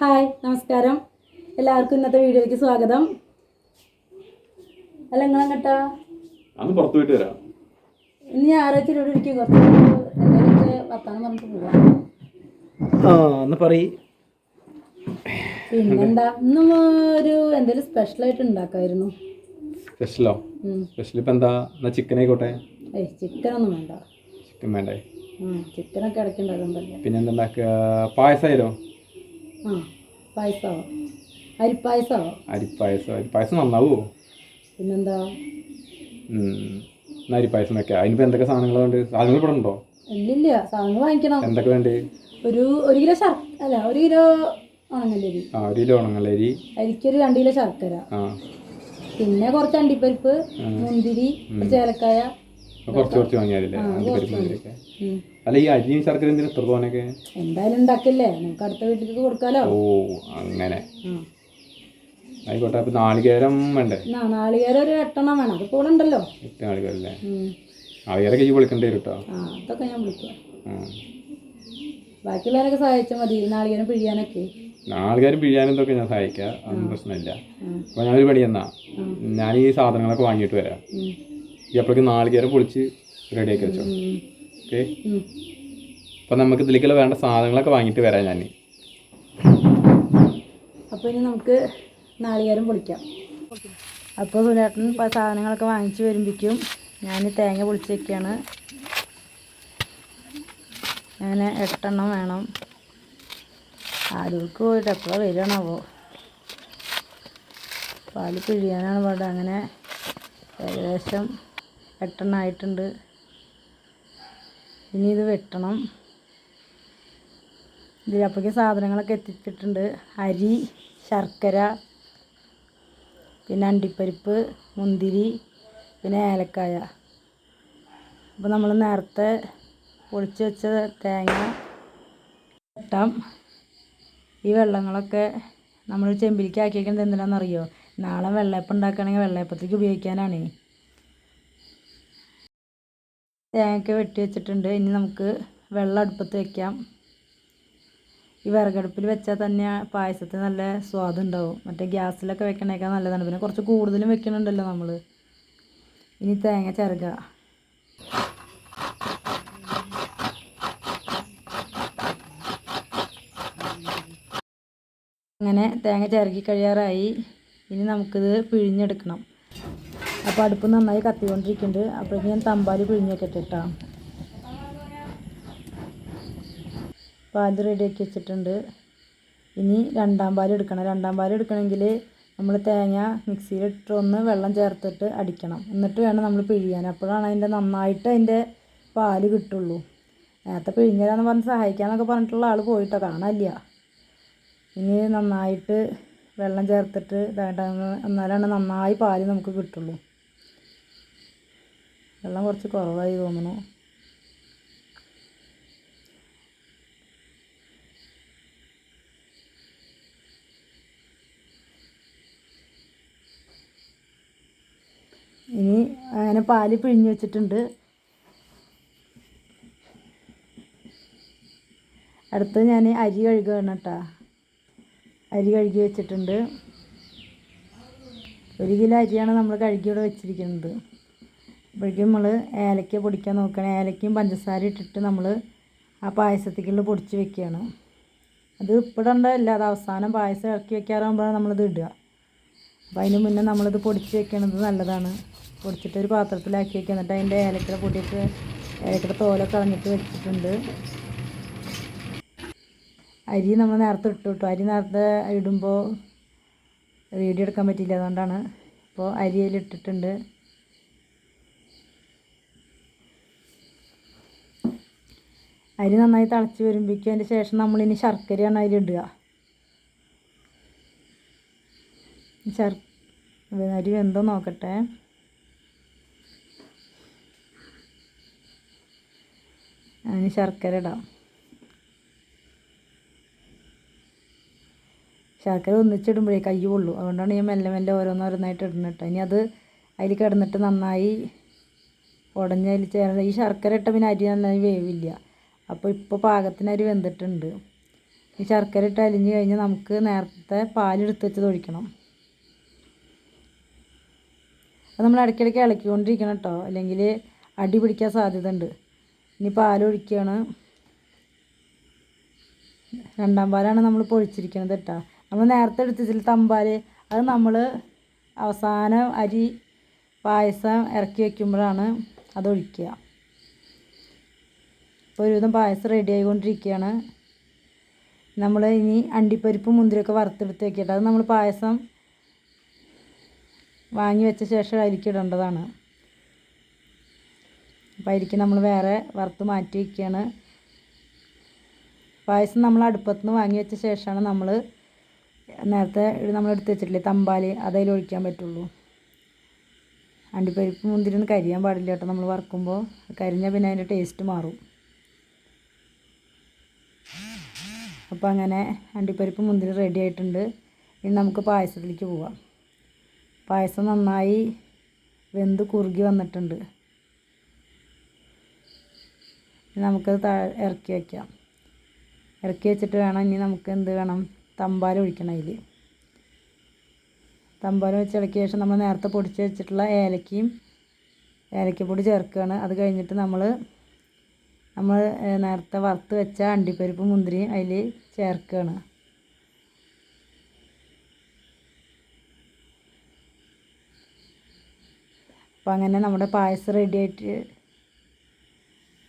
Hi നമസ്കാരം. എല്ലാവർക്കും ഇന്നത്തെ വീഡിയോയിലേക്ക് സ്വാഗതം. അല്ല നിങ്ങളെങ്ങട്ടാ? അന്ന് പുറത്തു പോയിട്ട് വരാം. ഇന്ന് ഞായറാഴ്ച ഇവിടെ ഇരിക്കും. കുറച്ച് എന്തെങ്കിലുമൊക്കെ വർത്താനം പറഞ്ഞിട്ട് പോവാം. ആ എന്ന് പറയ്. പിന്നെന്താ? ഇന്നും ഒരു എന്തെങ്കിലും സ്പെഷ്യലായിട്ട് ഉണ്ടാക്കായിരുന്നു. സ്പെഷ്യലോ. സ്പെഷ്യൽ ഇപ്പം എന്താ? എന്നാ ചിക്കൻ ആയിക്കോട്ടെ? ഏയ് ചിക്കനൊന്നും വേണ്ട. ചിക്കൻ വേണ്ടേ? ചിക്കനൊക്കെ ഇടയ്ക്ക് ഉണ്ടാക്കുന്നുണ്ടല്ലോ പിന്നെ എന്താ പായസമായാലോ ആ പായസമാവോ അരിപ്പായസമാവോ അരിപ്പായസം അരിപ്പായസം നന്നാവോ? പിന്നെന്താ. എന്നാ അരിപ്പായസം വെക്കാം അതിനിപ്പോൾ എന്തൊക്കെ സാധനങ്ങളുണ്ട് സാധനങ്ങൾ ഇവിടെ ഉണ്ടോ? ഇല്ലില്ല സാധനങ്ങൾ വാങ്ങിക്കണം. എന്തൊക്കെ വേണ്ടേ? ഒരു ഒരു കിലോ ശർ അല്ല ഒരു കിലോ ഉണങ്ങലരി. ആ ഒരു കിലോ ഉണങ്ങലരി. അരിക്കൊരു രണ്ട് കിലോ ശർക്കര. ആ. പിന്നെ കുറച്ച് അണ്ടിപ്പരിപ്പ് മുന്തിരി ഏലക്കായ അപ്പോൾ കുറച്ച് കുറച്ച് വാങ്ങിയാലേ അണ്ടിപ്പരിപ്പ് മുന്തിരിയൊക്കെ ഉം. അല്ല ഈ അരിയും ശർക്കര എന്തിനാ എത്ര തോനൊക്കെ എന്തായാലും ഉണ്ടാക്കില്ലേ? നമുക്ക് അടുത്ത വീട്ടിലേക്ക് കൊടുക്കാലോ? ഓ അങ്ങനെ. ആയിക്കോട്ടെ അപ്പൊ നാളികേരം വേണ്ടേ? നാളികേരം ഒരു എട്ടെണ്ണം വേണം. അത് കൂടെ ഉണ്ടല്ലോ. എട്ട് നാളികേരം അല്ലേ? നാളികേരൊക്കെ ഈ വിളിക്കേണ്ടി വരും കേട്ടോ അതൊക്കെ ഞാൻ വിളിക്കാം. ബാക്കിയുള്ളവരൊക്കെ സഹായിച്ചാൽ മതി. നാളികേരം പിഴിയാനൊക്കെ. നാളികേരം പിഴിയാനും ഇതൊക്കെ ഞാൻ സഹായിക്കാം. അതൊന്നും പ്രശ്നമില്ല. അപ്പോൾ ഞാനൊരു പണി എന്നാ ഞാൻ ഈ സാധനങ്ങളൊക്കെ വാങ്ങിയിട്ട് വരാം. ഈ അപ്പോഴേക്ക് നാളികേരം പൊളിച്ച് റെഡിയാക്കി വെച്ചോ. ഓക്കെ അപ്പൊ നമുക്ക് ഇതിലേക്കുള്ള വേണ്ട സാധനങ്ങളൊക്കെ വാങ്ങിട്ട് വരാം ഞാൻ അപ്പോൾ ഇനി നമുക്ക് നാളികേരം പൊളിക്കാം. അപ്പോൾ സുനേട്ടൻ സാധനങ്ങളൊക്കെ വാങ്ങിച്ച് വരുമ്പോഴേക്കും ഞാൻ തേങ്ങ പൊളിച്ചൊക്കെയാണ് അങ്ങനെ എട്ടെണ്ണം വേണം. ആരൂർക്ക് പോയിട്ട് എപ്പോഴാണ് വരികയാണാവോ പാൽ പിഴിയാനാണ് പാട്. അങ്ങനെ ഏകദേശം എട്ടെണ്ണം ആയിട്ടുണ്ട് ഇനി ഇത് വെട്ടണം. ഇതിൽ അപ്പോഴേക്കും സാധനങ്ങളൊക്കെ എത്തിച്ചിട്ടുണ്ട്. അരി ശർക്കര പിന്നെ അണ്ടിപ്പരിപ്പ് മുന്തിരി പിന്നെ ഏലക്കായ. അപ്പോൾ നമ്മൾ നേരത്തെ പൊളിച്ച് വെച്ച തേങ്ങ വെട്ടാം. ഈ വെള്ളങ്ങളൊക്കെ നമ്മൾ ചെമ്പിലേക്ക് ആക്കിയേക്കുന്നത് എന്തിനാണെന്നറിയോ നാളെ വെള്ളയപ്പം ഉണ്ടാക്കുകയാണെങ്കിൽ വെള്ളയപ്പത്തേക്ക് ഉപയോഗിക്കാനാണ്. തേങ്ങയൊക്കെ വെട്ടി വെച്ചിട്ടുണ്ട്. ഇനി നമുക്ക് വെള്ളം അടുപ്പത്ത് വെക്കാം. ഈ വിറകടുപ്പിൽ വെച്ചാൽ തന്നെ പായസത്തിന് നല്ല സ്വാദ് ഉണ്ടാവും. മറ്റേ ഗ്യാസിലൊക്കെ വെക്കണേക്കാൾ നല്ലതാണ്. പിന്നെ കുറച്ച് കൂടുതലും വെക്കണുണ്ടല്ലോ നമ്മൾ ഇനി തേങ്ങ ചിരകുക അങ്ങനെ തേങ്ങ ചിരകി കഴിയാറായി. ഇനി നമുക്കിത് പിഴിഞ്ഞെടുക്കണം. അപ്പോൾ അടുപ്പ് നന്നായി കത്തിക്കൊണ്ടിരിക്കുന്നുണ്ട്. അപ്പോൾ ഞാൻ തമ്പാൽ പിഴിഞ്ഞൊക്കെ വെക്കട്ടെ കേട്ടോ പാൽ റെഡിയാക്കി വെച്ചിട്ടുണ്ട്. ഇനി രണ്ടാം പാൽ എടുക്കണം. രണ്ടാം പാൽ എടുക്കണമെങ്കിൽ നമ്മൾ തേങ്ങ മിക്സിയിലിട്ട് ഒന്ന് വെള്ളം ചേർത്തിട്ട് അടിക്കണം. എന്നിട്ട് വേണം നമ്മൾ പിഴിയാൻ. അപ്പോഴാണ് അതിന്റെ നന്നായിട്ട് അതിന്റെ പാൽ കിട്ടുള്ളൂ. നേരത്തെ പിഴിഞ്ഞരാന്ന് പറഞ്ഞ് സഹായിക്കാന്നൊക്കെ പറഞ്ഞിട്ടുള്ള ആൾ പോയിട്ടോ. കാണാനില്ല. ഇനി നന്നായിട്ട് വെള്ളം ചേർത്തിട്ട് ഇതായിട്ട് എന്നാലാണ് നന്നായി പാൽ നമുക്ക് കിട്ടുള്ളൂ. വെള്ളം കുറച്ച് കുറവായി തോന്നുന്നു. ഇനി അങ്ങനെ പാൽ പിഴിഞ്ഞ് വെച്ചിട്ടുണ്ട്. അടുത്ത് ഞാൻ അരി കഴുകുകയാണ് കേട്ടോ. അരി കഴുകി വെച്ചിട്ടുണ്ട്. ഒരു കിലോ അരിയാണ് നമ്മൾ കഴുകി ഇവിടെ വെച്ചിരിക്കുന്നത്. അപ്പോഴേക്കും നമ്മൾ ഏലക്ക പൊടിക്കാൻ നോക്കുകയാണ് ഏലക്കയും പഞ്ചസാര ഇട്ടിട്ട് നമ്മൾ ആ പായസത്തേക്കുള്ള പൊടിച്ച് വെക്കുകയാണ് അത് ഇപ്പിടേണ്ടതല്ല അത് അവസാനം പായസം ഇറക്കി വെക്കാറാകുമ്പോഴാണ് നമ്മളിത് ഇടുക. അപ്പോൾ അതിന് മുന്നേ നമ്മളിത് പൊടിച്ച് വെക്കണത് നല്ലതാണ്. പൊടിച്ചിട്ട് ഒരു പാത്രത്തിലാക്കി വെക്കുക. എന്നിട്ട് അതിന്റെ ഏലക്കട പൊടിയൊക്കെ ഏലക്കട തോലൊക്കെ കളഞ്ഞിട്ട് വെച്ചിട്ടുണ്ട്. അരി നമ്മൾ നേരത്തെ ഇട്ടു കിട്ടും. അരി നേരത്തെ ഇടുമ്പോൾ വീഡിയോ എടുക്കാൻ പറ്റിയില്ല. അതുകൊണ്ടാണ്. ഇപ്പോൾ അരി അതിൽ ഇട്ടിട്ടുണ്ട് അരി നന്നായി തിളച്ച് വരുമ്പോഴേക്കും അതിന്റെ ശേഷം നമ്മളിനി ശർക്കരയാണ് അരി ഇടുക ശർ അരി വെന്തോ നോക്കട്ടെ. അതിന് ശർക്കര ഇടാം. ശർക്കര ഒന്നിച്ചിടുമ്പോഴേ കൈ പൊള്ളു. അതുകൊണ്ടാണ് ഞാൻ മെല്ലെ മെല്ലെ ഓരോന്നോരോന്നായിട്ട് ഇടുന്നത് കേട്ടോ. ഇനി അത് അതിൽ കിടന്നിട്ട് നന്നായി ഉടഞ്ഞതിൽ ചേർന്ന് ഈ ശർക്കര ഇട്ട പിന്നെ അരി നന്നായി വേവില്ല. അപ്പോൾ ഇപ്പോൾ പാകത്തിന് അരി വെന്തിട്ടുണ്ട്. ഈ ശർക്കര ഇട്ട് അലിഞ്ഞ് കഴിഞ്ഞ് നമുക്ക് നേരത്തെ പാലെടുത്ത് വെച്ചത് ഒഴിക്കണം. അത് നമ്മൾ ഇടയ്ക്കിടയ്ക്ക് ഇളക്കിക്കൊണ്ടിരിക്കണം കേട്ടോ. അല്ലെങ്കിൽ അടി പിടിക്കാൻ സാധ്യത ഉണ്ട് ഇനി പാലൊഴിക്കുകയാണ് രണ്ടാം പാലാണ് നമ്മൾ പൊഴിച്ചിരിക്കുന്നത് കേട്ടോ. നമ്മൾ നേരത്തെ എടുത്തിച്ചില്ല തമ്പാൽ അത് നമ്മൾ അവസാനം അരി പായസം ഇറക്കി വയ്ക്കുമ്പോഴാണ് അതൊഴിക്കുക ഇപ്പോൾ ഒരുവിധം പായസം റെഡി ആയിക്കൊണ്ടിരിക്കുകയാണ് നമ്മൾ ഇനി അണ്ടിപ്പരിപ്പും മുന്തിരിയൊക്കെ വറുത്തെടുത്ത് വെക്കട്ടെ. അത് നമ്മൾ പായസം വാങ്ങി വെച്ച ശേഷം അരിക്ക് ഇടേണ്ടതാണ്. അപ്പോൾ അരിക്ക് നമ്മൾ വേറെ വറുത്ത് മാറ്റി വയ്ക്കുകയാണ് പായസം നമ്മൾ അടുപ്പത്ത് നിന്ന് വാങ്ങി വെച്ച ശേഷമാണ് നമ്മൾ നേരത്തെ നമ്മൾ എടുത്ത് വെച്ചിട്ടില്ലേ തമ്പാൽ അതിൽ ഒഴിക്കാൻ പറ്റുള്ളൂ. അണ്ടിപ്പരിപ്പ് മുന്തിരി ഒന്നും കരിയാൻ പാടില്ല കേട്ടോ നമ്മൾ വറുക്കുമ്പോൾ കരിഞ്ഞാൽ പിന്നെ അതിന്റെ ടേസ്റ്റ് മാറും. അപ്പോൾ അങ്ങനെ അണ്ടിപ്പരിപ്പ് മുന്തിരി റെഡി ആയിട്ടുണ്ട്. ഇനി നമുക്ക് പായസത്തിലേക്ക് പോവാം. പായസം നന്നായി വെന്ത് കുറുകി വന്നിട്ടുണ്ട്. നമുക്കത് താ ഇറക്കി വയ്ക്കാം ഇറക്കി വെച്ചിട്ട് വേണം ഇനി നമുക്ക് എന്ത് വേണം? തമ്പാൽ ഒഴിക്കണം അതിൽ തമ്പാൽ വെച്ച് ഇളക്കിയ ശേഷം നമ്മൾ നേരത്തെ പൊടിച്ച് വെച്ചിട്ടുള്ള ഏലക്കയും ഏലക്കപ്പൊടി ചേർക്കുകയാണ്. അത് കഴിഞ്ഞിട്ട് നമ്മൾ നമ്മൾ നേരത്തെ വറുത്ത് വെച്ച അണ്ടിപ്പരിപ്പ് മുന്തിരിയും അതിൽ ചേർക്കുകയാണ് അപ്പോൾ അങ്ങനെ നമ്മുടെ പായസം റെഡി ആയിട്ട്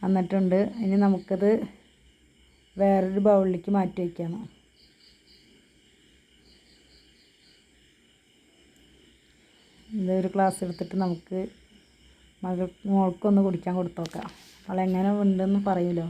വന്നിട്ടുണ്ട്. ഇനി നമുക്കത് വേറൊരു ബൗളിലേക്ക് മാറ്റി വയ്ക്കണം ഇതൊരു ഗ്ലാസ് എടുത്തിട്ട് നമുക്ക് മകൾ മോൾക്കൊന്ന് കുടിക്കാൻ കൊടുത്തു നോക്കാം അവളെങ്ങനെ ഉണ്ടെന്ന് പറയുമല്ലോ